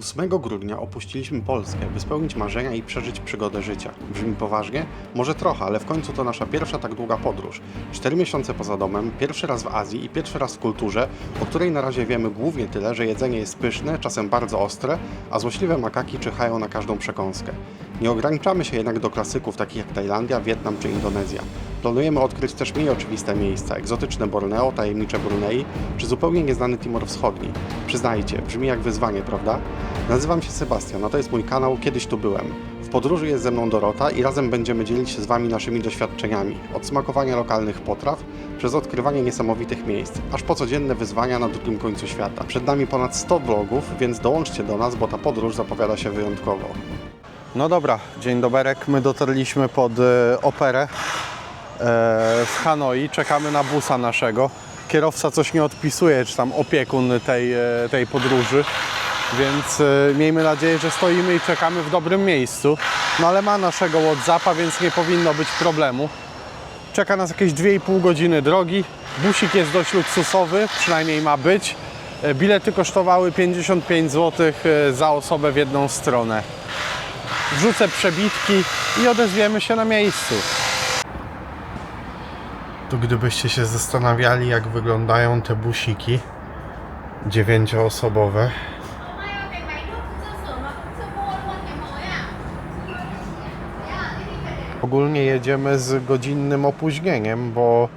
8 grudnia opuściliśmy Polskę, by spełnić marzenia i przeżyć przygodę życia. Brzmi poważnie? Może trochę, ale w końcu to nasza pierwsza tak długa podróż. 4 miesiące poza domem, pierwszy raz w Azji i pierwszy raz w kulturze, o której na razie wiemy głównie tyle, że jedzenie jest pyszne, czasem bardzo ostre, a złośliwe makaki czyhają na każdą przekąskę. Nie ograniczamy się jednak do klasyków takich jak Tajlandia, Wietnam czy Indonezja. Planujemy odkryć też mniej oczywiste miejsca, egzotyczne Borneo, tajemnicze Brunei, czy zupełnie nieznany Timor Wschodni. Przyznajcie, brzmi jak wyzwanie, prawda? Nazywam się Sebastian, a to jest mój kanał Kiedyś tu byłem. W podróży jest ze mną Dorota i razem będziemy dzielić się z Wami naszymi doświadczeniami. Od smakowania lokalnych potraw, przez odkrywanie niesamowitych miejsc, aż po codzienne wyzwania na drugim końcu świata. Przed nami ponad 100 vlogów, więc dołączcie do nas, bo ta podróż zapowiada się wyjątkowo. No dobra, dzień doberek. My dotarliśmy pod e, operę e, w Hanoi. Czekamy na busa naszego. Kierowca coś nie odpisuje, czy tam opiekun tej, e, tej podróży. Więc miejmy nadzieję, że stoimy i czekamy w dobrym miejscu. No ale ma naszego Whatsappa, więc nie powinno być problemu. Czeka nas jakieś 2,5 godziny drogi. Busik jest dość luksusowy, przynajmniej ma być. Bilety kosztowały 55 zł za osobę w jedną stronę wrzucę przebitki i odezwiemy się na miejscu. Tu gdybyście się zastanawiali, jak wyglądają te busiki dziewięcioosobowe. Ogólnie jedziemy z godzinnym opóźnieniem, bo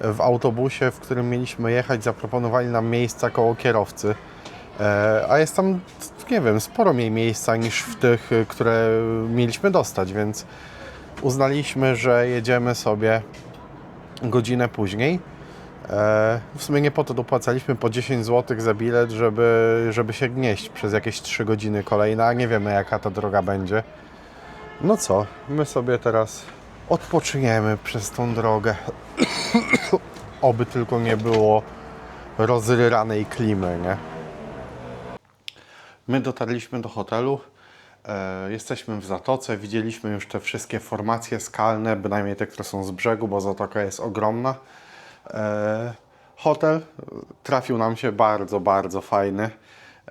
w autobusie, w którym mieliśmy jechać, zaproponowali nam miejsca koło kierowcy. E, A jest tam, nie wiem, sporo mniej miejsca niż w tych, y, które mieliśmy dostać, więc uznaliśmy, że jedziemy sobie godzinę później. E, W sumie nie po to dopłacaliśmy po 10 zł za bilet, żeby, żeby się gnieść przez jakieś 3 godziny kolejne, a nie wiemy jaka ta droga będzie. No co, my sobie teraz odpoczniemy przez tą drogę. Oby tylko nie było rozryranej klimy, nie? My dotarliśmy do hotelu. E, jesteśmy w zatoce. Widzieliśmy już te wszystkie formacje skalne, bynajmniej te, które są z brzegu, bo zatoka jest ogromna. E, hotel trafił nam się bardzo, bardzo fajny.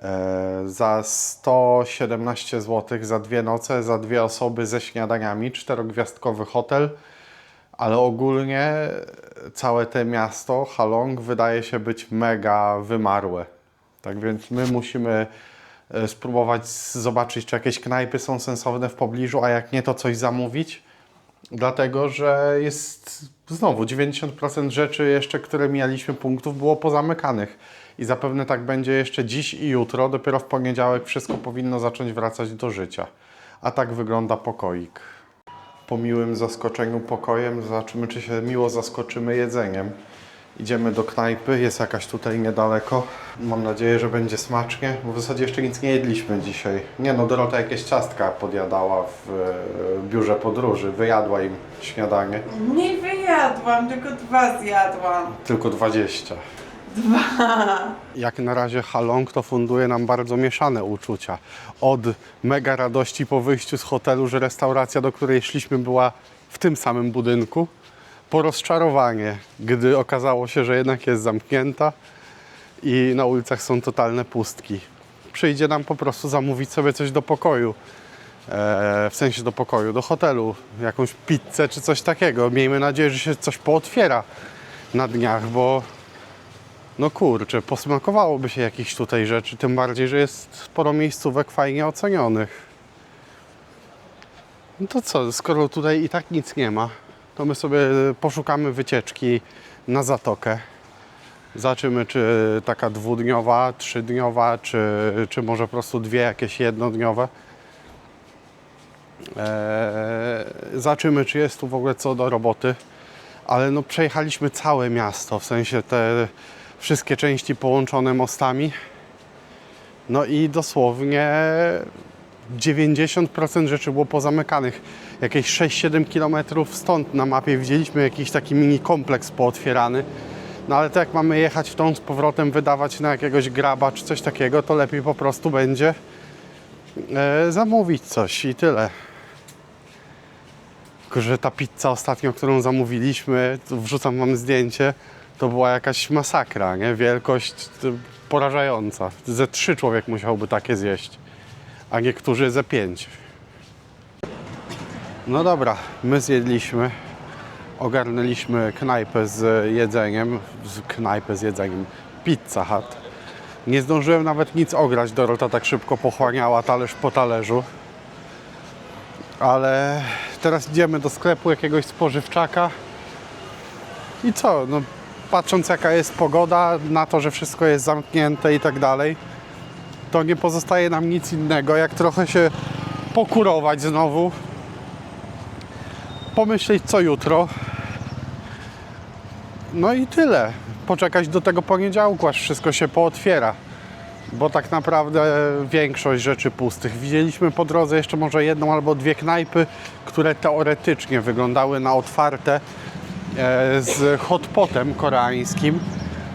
E, za 117 zł za dwie noce, za dwie osoby ze śniadaniami, czterogwiazdkowy hotel, ale ogólnie całe te miasto, Halong, wydaje się być mega wymarłe. Tak więc my musimy spróbować z- zobaczyć, czy jakieś knajpy są sensowne w pobliżu, a jak nie, to coś zamówić. Dlatego, że jest znowu 90% rzeczy jeszcze, które mieliśmy punktów, było pozamykanych. I zapewne tak będzie jeszcze dziś i jutro. Dopiero w poniedziałek wszystko powinno zacząć wracać do życia. A tak wygląda pokoik. Po miłym zaskoczeniu pokojem zobaczymy, czy się miło zaskoczymy jedzeniem. Idziemy do knajpy, jest jakaś tutaj niedaleko. Mam nadzieję, że będzie smacznie, bo w zasadzie jeszcze nic nie jedliśmy dzisiaj. Nie no, Dorota jakieś ciastka podjadała w e, biurze podróży, wyjadła im śniadanie. Nie wyjadłam, tylko dwa zjadłam. Tylko 20. Dwa. Jak na razie Halong to funduje nam bardzo mieszane uczucia. Od mega radości po wyjściu z hotelu, że restauracja, do której szliśmy, była w tym samym budynku, po rozczarowanie, gdy okazało się, że jednak jest zamknięta i na ulicach są totalne pustki. Przyjdzie nam po prostu zamówić sobie coś do pokoju. E, w sensie do pokoju, do hotelu, jakąś pizzę czy coś takiego. Miejmy nadzieję, że się coś pootwiera na dniach, bo no kurczę, posmakowałoby się jakichś tutaj rzeczy, tym bardziej, że jest sporo miejscówek fajnie ocenionych. No to co, skoro tutaj i tak nic nie ma, to my sobie poszukamy wycieczki na zatokę. Zobaczymy, czy taka dwudniowa, trzydniowa, czy, czy może po prostu dwie jakieś jednodniowe. Eee, zobaczymy, czy jest tu w ogóle co do roboty. Ale no przejechaliśmy całe miasto, w sensie te wszystkie części połączone mostami. No i dosłownie 90% rzeczy było pozamykanych. Jakieś 6-7 km stąd na mapie widzieliśmy jakiś taki mini kompleks pootwierany. No ale to jak mamy jechać w tą z powrotem, wydawać na jakiegoś graba czy coś takiego, to lepiej po prostu będzie e, zamówić coś i tyle. Tylko, że ta pizza ostatnio, którą zamówiliśmy, wrzucam wam zdjęcie, to była jakaś masakra, nie? Wielkość porażająca. Ze trzy człowiek musiałby takie zjeść, a niektórzy ze pięć. No dobra, my zjedliśmy, ogarnęliśmy knajpę z jedzeniem, knajpę z jedzeniem, Pizza Hut. Nie zdążyłem nawet nic ograć, Dorota tak szybko pochłaniała talerz po talerzu. Ale teraz idziemy do sklepu jakiegoś spożywczaka. I co? No, patrząc jaka jest pogoda, na to, że wszystko jest zamknięte i tak dalej, to nie pozostaje nam nic innego, jak trochę się pokurować znowu. Pomyśleć co jutro. No i tyle. Poczekać do tego poniedziałku, aż wszystko się pootwiera. Bo tak naprawdę większość rzeczy pustych. Widzieliśmy po drodze jeszcze może jedną albo dwie knajpy, które teoretycznie wyglądały na otwarte e, z hotpotem koreańskim.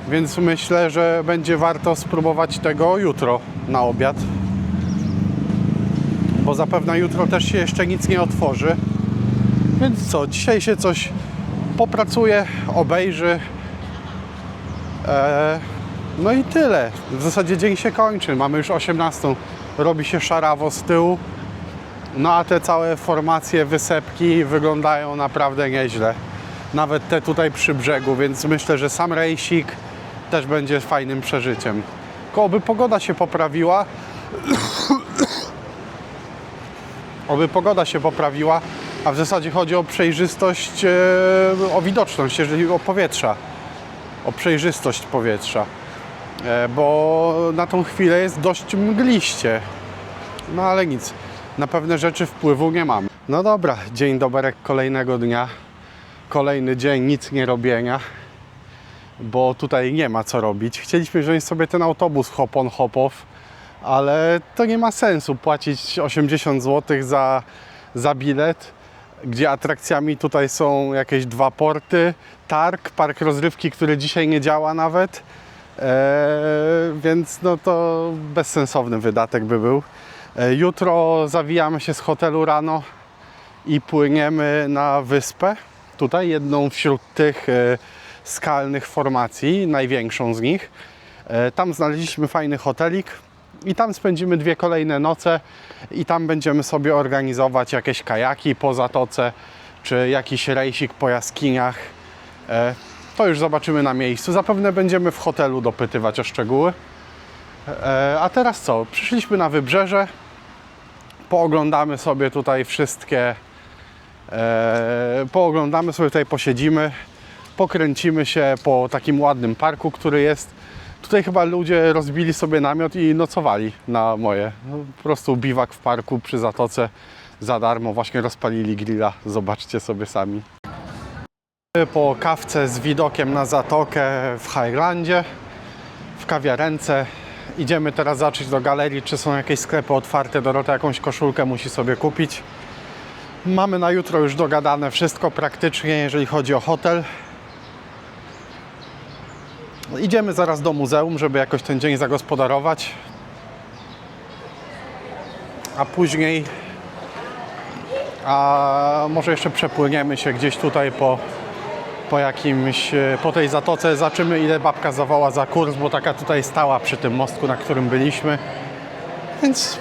Więc myślę, że będzie warto spróbować tego jutro na obiad. Bo zapewne jutro też się jeszcze nic nie otworzy. Więc co, dzisiaj się coś popracuje, obejrzy. E, no i tyle. W zasadzie dzień się kończy. Mamy już 18. Robi się szarawo z tyłu. No a te całe formacje, wysepki wyglądają naprawdę nieźle. Nawet te tutaj przy brzegu, więc myślę, że sam rejsik też będzie fajnym przeżyciem. Tylko oby pogoda się poprawiła. oby pogoda się poprawiła, a w zasadzie chodzi o przejrzystość, e, o widoczność, jeżeli o powietrza, o przejrzystość powietrza, E, bo na tą chwilę jest dość mgliście. No ale nic, na pewne rzeczy wpływu nie mamy. No dobra, dzień doberek kolejnego dnia, kolejny dzień nic nie robienia, bo tutaj nie ma co robić. Chcieliśmy wziąć sobie ten autobus hop on hop off, ale to nie ma sensu płacić 80 zł za, za bilet, gdzie atrakcjami tutaj są jakieś dwa porty, targ, park rozrywki, który dzisiaj nie działa nawet. Eee, więc no to bezsensowny wydatek by był. E, jutro zawijamy się z hotelu rano i płyniemy na wyspę. Tutaj jedną wśród tych e, skalnych formacji, największą z nich. E, tam znaleźliśmy fajny hotelik i tam spędzimy dwie kolejne noce i tam będziemy sobie organizować jakieś kajaki po zatoce czy jakiś rejsik po jaskiniach. E, to już zobaczymy na miejscu. Zapewne będziemy w hotelu dopytywać o szczegóły. E, a teraz co? Przyszliśmy na wybrzeże. Pooglądamy sobie tutaj wszystkie. Pooglądamy sobie tutaj, posiedzimy. Pokręcimy się po takim ładnym parku, który jest. Tutaj chyba ludzie rozbili sobie namiot i nocowali na moje. No, po prostu biwak w parku przy zatoce za darmo. Właśnie rozpalili grilla. Zobaczcie sobie sami. Po kawce z widokiem na zatokę w Highlandzie, w kawiarence. Idziemy teraz zacząć do galerii, czy są jakieś sklepy otwarte. Dorota jakąś koszulkę musi sobie kupić. Mamy na jutro już dogadane wszystko praktycznie, jeżeli chodzi o hotel. Idziemy zaraz do muzeum, żeby jakoś ten dzień zagospodarować. A później a może jeszcze przepłyniemy się gdzieś tutaj po, po jakimś, e, po tej zatoce. Zobaczymy ile babka zawoła za kurs, bo taka tutaj stała przy tym mostku, na którym byliśmy. Więc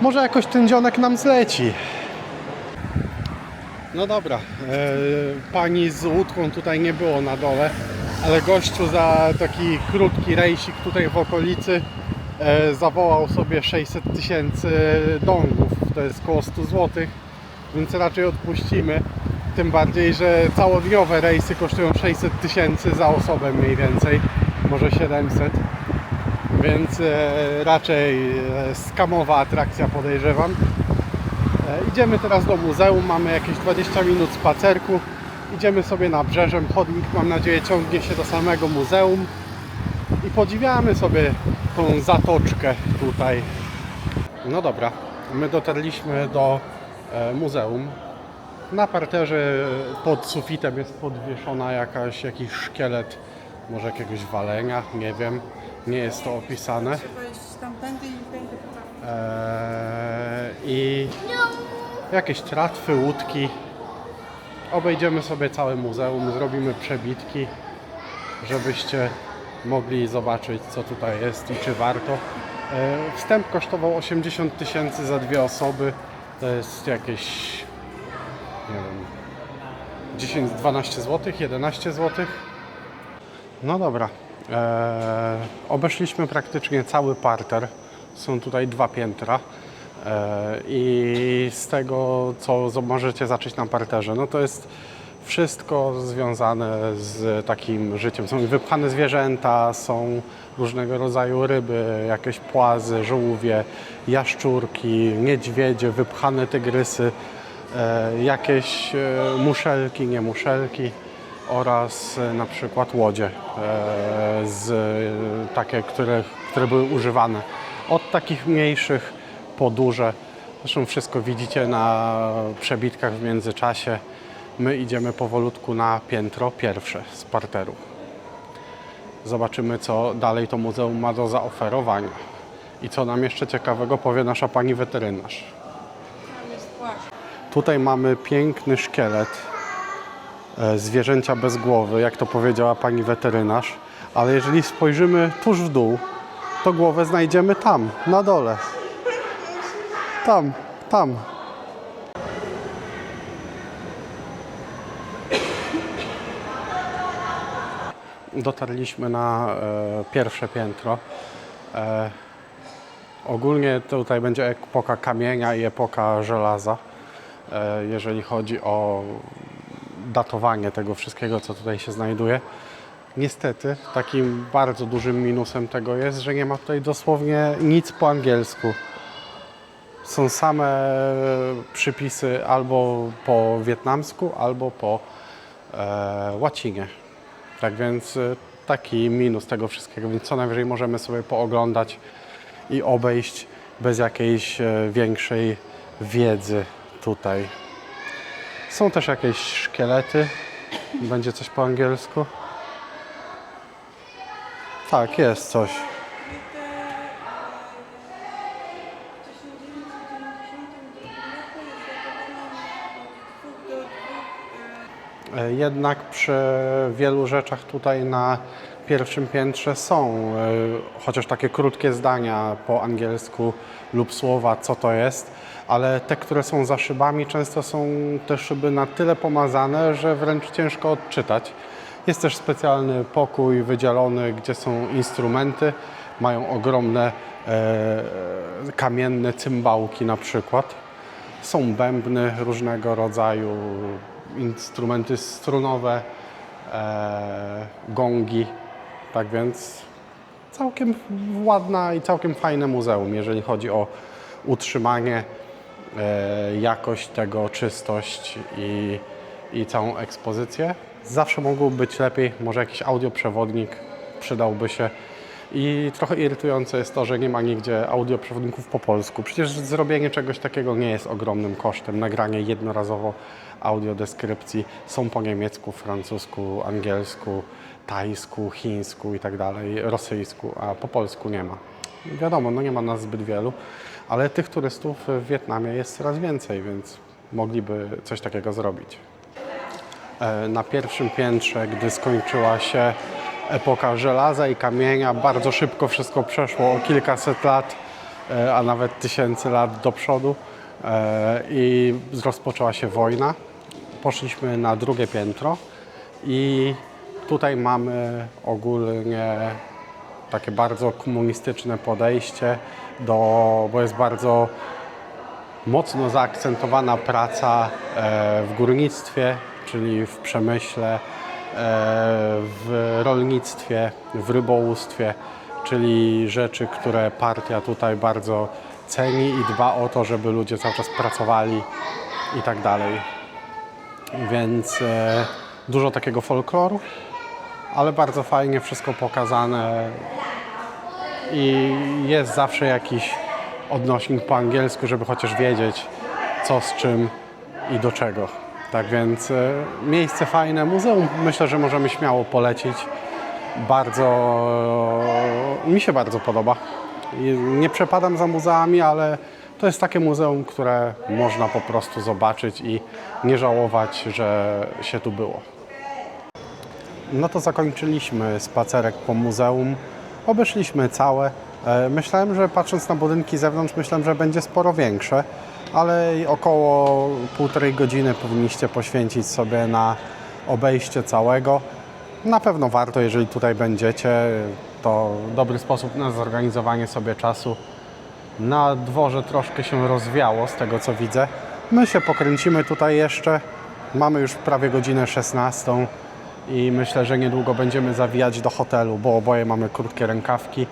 może jakoś ten dzionek nam zleci. No dobra, e, pani z łódką tutaj nie było na dole, ale gościu za taki krótki rejsik tutaj w okolicy e, zawołał sobie 600 tysięcy dongów, to jest około 100 zł, więc raczej odpuścimy. Tym bardziej, że całodniowe rejsy kosztują 600 tysięcy za osobę mniej więcej, może 700. Więc e, raczej e, skamowa atrakcja podejrzewam. E, Idziemy teraz do muzeum, mamy jakieś 20 minut spacerku. Idziemy sobie na brzeżem, chodnik mam nadzieję ciągnie się do samego muzeum i podziwiamy sobie tą zatoczkę tutaj. No dobra, my dotarliśmy do e, muzeum. Na parterze pod sufitem jest podwieszona jakaś, jakiś szkielet, może jakiegoś walenia, nie wiem, nie jest to opisane. Eee, i jakieś tratwy, łódki. Obejdziemy sobie całe muzeum, zrobimy przebitki żebyście mogli zobaczyć, co tutaj jest i czy warto. E, Wstęp kosztował 80 tysięcy za dwie osoby. To jest jakieś, nie wiem, 10-12 zł, 11 zł. No dobra. E, obeszliśmy praktycznie cały parter. Są tutaj dwa piętra. E, I z tego, co możecie zacząć na parterze, no to jest wszystko związane z takim życiem. Są wypchane zwierzęta, są różnego rodzaju ryby, jakieś płazy, żółwie, jaszczurki, niedźwiedzie, wypchane tygrysy, e, jakieś e, muszelki, nie muszelki oraz na przykład łodzie, z, takie, które, które były używane. Od takich mniejszych po duże. Zresztą wszystko widzicie na przebitkach w międzyczasie. My idziemy powolutku na piętro pierwsze z parteru. Zobaczymy, co dalej to muzeum ma do zaoferowania. I co nam jeszcze ciekawego powie nasza pani weterynarz. Tutaj mamy piękny szkielet e, zwierzęcia bez głowy, jak to powiedziała pani weterynarz. Ale jeżeli spojrzymy tuż w dół, to głowę znajdziemy tam, na dole. Tam, tam. Dotarliśmy na e, pierwsze piętro. E, ogólnie tutaj będzie epoka kamienia i epoka żelaza, e, jeżeli chodzi o datowanie tego wszystkiego, co tutaj się znajduje. Niestety, takim bardzo dużym minusem tego jest, że nie ma tutaj dosłownie nic po angielsku. Są same przypisy albo po wietnamsku, albo po e, łacinie. Tak więc e, taki minus tego wszystkiego, więc co najwyżej możemy sobie pooglądać i obejść bez jakiejś e, większej wiedzy tutaj. Są też jakieś szkielety. Będzie coś po angielsku? Tak, jest coś. Jednak przy wielu rzeczach tutaj na pierwszym piętrze są e, chociaż takie krótkie zdania po angielsku lub słowa, co to jest, ale te, które są za szybami, często są te szyby na tyle pomazane, że wręcz ciężko odczytać. Jest też specjalny pokój wydzielony, gdzie są instrumenty. Mają ogromne e, kamienne cymbałki na przykład. Są bębny różnego rodzaju, instrumenty strunowe, e, gongi. Tak więc całkiem ładna i całkiem fajne muzeum, jeżeli chodzi o utrzymanie, e, jakość tego, czystość i, i całą ekspozycję. Zawsze mogło być lepiej, może jakiś audioprzewodnik przydałby się. I trochę irytujące jest to, że nie ma nigdzie audioprzewodników po polsku. Przecież zrobienie czegoś takiego nie jest ogromnym kosztem. Nagranie jednorazowo audiodeskrypcji są po niemiecku, francusku, angielsku, tajsku, chińsku i tak dalej, rosyjsku, a po polsku nie ma. Wiadomo, no nie ma nas zbyt wielu, ale tych turystów w Wietnamie jest coraz więcej, więc mogliby coś takiego zrobić. E, na pierwszym piętrze, gdy skończyła się epoka żelaza i kamienia, bardzo szybko wszystko przeszło o kilkaset lat, e, a nawet tysięcy lat do przodu. E, i rozpoczęła się wojna. Poszliśmy na drugie piętro i tutaj mamy ogólnie takie bardzo komunistyczne podejście do, bo jest bardzo mocno zaakcentowana praca e, w górnictwie, czyli w przemyśle, w rolnictwie, w rybołówstwie, czyli rzeczy, które partia tutaj bardzo ceni i dba o to, żeby ludzie cały czas pracowali i tak dalej. Więc e, dużo takiego folkloru, ale bardzo fajnie wszystko pokazane i jest zawsze jakiś odnośnik po angielsku, żeby chociaż wiedzieć co z czym i do czego. Tak więc e, miejsce fajne, muzeum myślę, że możemy śmiało polecić. Bardzo, mi się bardzo podoba. Nie przepadam za muzeami, ale to jest takie muzeum, które można po prostu zobaczyć i nie żałować, że się tu było. No to zakończyliśmy spacerek po muzeum. Obeszliśmy całe. E, Myślałem, że patrząc na budynki zewnątrz, myślałem, że będzie sporo większe, ale około półtorej godziny powinniście poświęcić sobie na obejście całego. Na pewno warto, jeżeli tutaj będziecie. To dobry sposób na zorganizowanie sobie czasu. Na dworze troszkę się rozwiało z tego co widzę. My się pokręcimy tutaj jeszcze. Mamy już prawie godzinę 16 i myślę, że niedługo będziemy zawijać do hotelu, bo oboje mamy krótkie rękawki.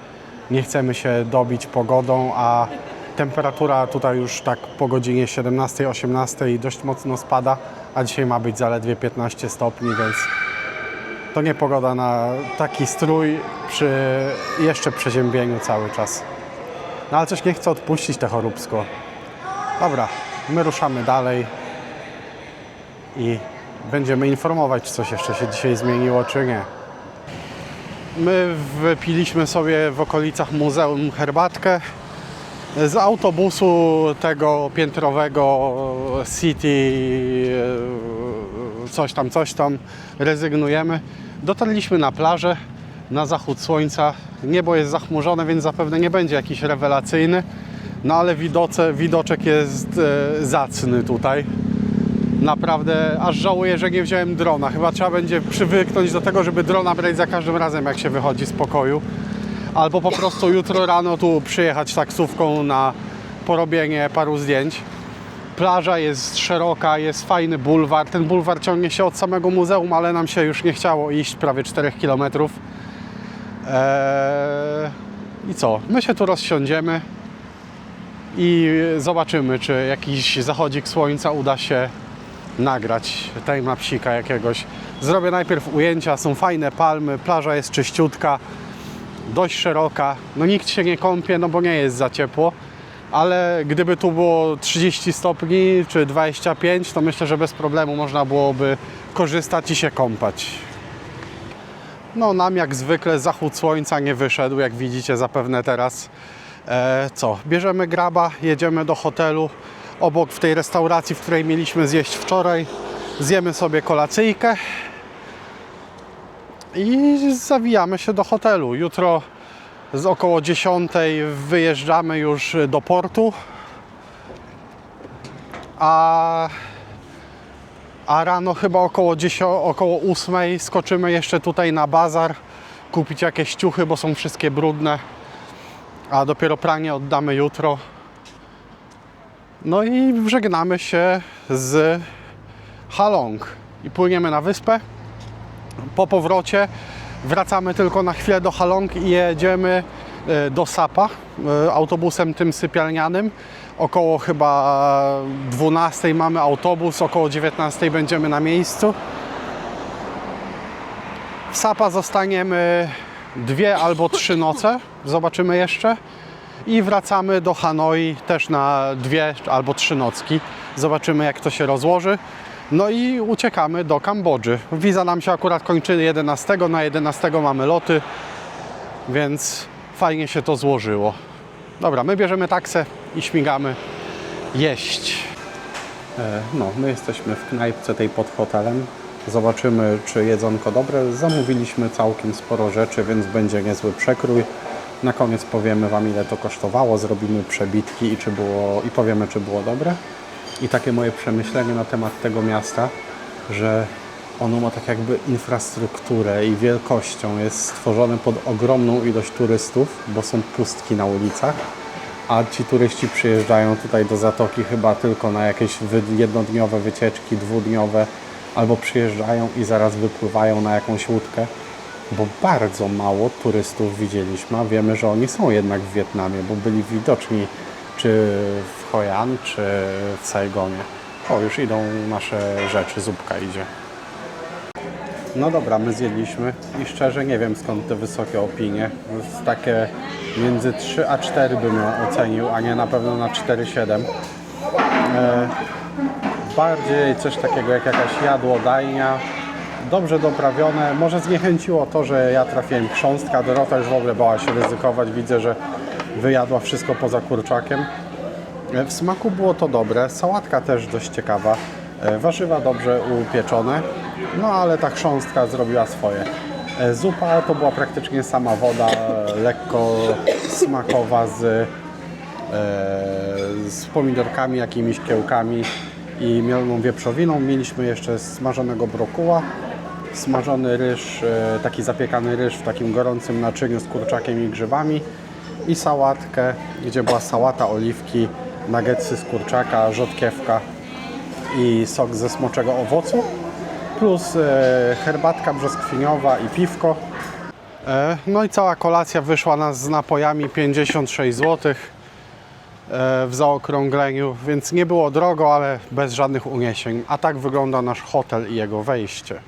Nie chcemy się dobić pogodą, a temperatura tutaj już tak po godzinie 17-18 dość mocno spada, a dzisiaj ma być zaledwie 15 stopni, więc to nie pogoda na taki strój przy jeszcze przeziębieniu cały czas. No ale coś nie chcę odpuścić te choróbsko. Dobra, my ruszamy dalej i będziemy informować, czy coś jeszcze się dzisiaj zmieniło, czy nie. My wypiliśmy sobie w okolicach muzeum herbatkę. Z autobusu tego piętrowego City e, coś tam, coś tam rezygnujemy. Dotarliśmy na plażę, na zachód słońca. Niebo jest zachmurzone, więc zapewne nie będzie jakiś rewelacyjny. No ale widoce, widoczek jest e, zacny tutaj. Naprawdę aż żałuję, że nie wziąłem drona. Chyba trzeba będzie przywyknąć do tego, żeby drona brać za każdym razem, jak się wychodzi z pokoju. Albo po prostu jutro rano tu przyjechać taksówką na porobienie paru zdjęć. Plaża jest szeroka, jest fajny bulwar. Ten bulwar ciągnie się od samego muzeum, ale nam się już nie chciało iść prawie 4 km. Eee, I co? My się tu rozsiądziemy i zobaczymy, czy jakiś zachodzik słońca uda się nagrać timelapsika jakiegoś. Zrobię najpierw ujęcia, są fajne palmy, plaża jest czyściutka, dość szeroka. No nikt się nie kąpie, no bo nie jest za ciepło, ale gdyby tu było 30 stopni czy 25, to myślę, że bez problemu można byłoby korzystać i się kąpać. No nam jak zwykle zachód słońca nie wyszedł, jak widzicie zapewne teraz. E, co, bierzemy graba, jedziemy do hotelu obok w tej restauracji, w której mieliśmy zjeść wczoraj. Zjemy sobie kolacyjkę i zawijamy się do hotelu. Jutro z około 10 wyjeżdżamy już do portu. A, a rano chyba około, 10, około 8 skoczymy jeszcze tutaj na bazar kupić jakieś ciuchy, bo są wszystkie brudne. A dopiero pranie oddamy jutro. No i żegnamy się z Halong i płyniemy na wyspę. Po powrocie wracamy tylko na chwilę do Halong i jedziemy e, do Sapa e, autobusem tym sypialnianym. Około chyba 12 mamy autobus, około 19 będziemy na miejscu. W Sapa zostaniemy dwie albo trzy noce, zobaczymy jeszcze. I wracamy do Hanoi też na dwie albo trzy nocki. Zobaczymy jak to się rozłoży. No i uciekamy do Kambodży. Wiza nam się akurat kończy 11, na 11 mamy loty, więc fajnie się to złożyło. Dobra, my bierzemy taksę i śmigamy jeść. E, No, my jesteśmy w knajpce tej pod hotelem. Zobaczymy, czy jedzonko dobre. Zamówiliśmy całkiem sporo rzeczy, więc będzie niezły przekrój. Na koniec powiemy Wam, ile to kosztowało, zrobimy przebitki i, czy było, i powiemy, czy było dobre. I takie moje przemyślenie na temat tego miasta, że ono ma tak jakby infrastrukturę i wielkością. Jest stworzone pod ogromną ilość turystów, bo są pustki na ulicach a ci turyści przyjeżdżają tutaj do Zatoki chyba tylko na jakieś jednodniowe wycieczki, dwudniowe, albo przyjeżdżają i zaraz wypływają na jakąś łódkę, bo bardzo mało turystów widzieliśmy, a wiemy, że oni są jednak w Wietnamie, bo byli widoczni czy w Hoi An, czy w Saigonie. O, już idą nasze rzeczy, zupka idzie. No dobra, my zjedliśmy i szczerze nie wiem skąd te wysokie opinie. Jest takie między 3 a 4 bym ocenił, a nie na pewno na 4,7. E, bardziej coś takiego jak jakaś jadłodajnia, dobrze doprawione. Może zniechęciło to, że ja trafiłem chrząstka, Dorota już w ogóle bała się ryzykować. Widzę, że wyjadła wszystko poza kurczakiem. E, W smaku było to dobre, sałatka też dość ciekawa, e, warzywa dobrze upieczone No ale ta chrząstka zrobiła swoje. E, Zupa to była praktycznie sama woda, lekko smakowa z, z pomidorkami, jakimiś kiełkami i mieloną wieprzowiną. Mieliśmy jeszcze smażonego brokuła, smażony ryż, taki zapiekany ryż w takim gorącym naczyniu z kurczakiem i grzybami i sałatkę, gdzie była sałata, oliwki, nuggetsy z kurczaka, rzodkiewka i sok ze smoczego owocu, plus e, herbatka brzoskwiniowa i piwko. E, no i cała kolacja wyszła nas z napojami 56 zł e, w zaokrągleniu, więc nie było drogo, ale bez żadnych uniesień. A tak wygląda nasz hotel i jego wejście.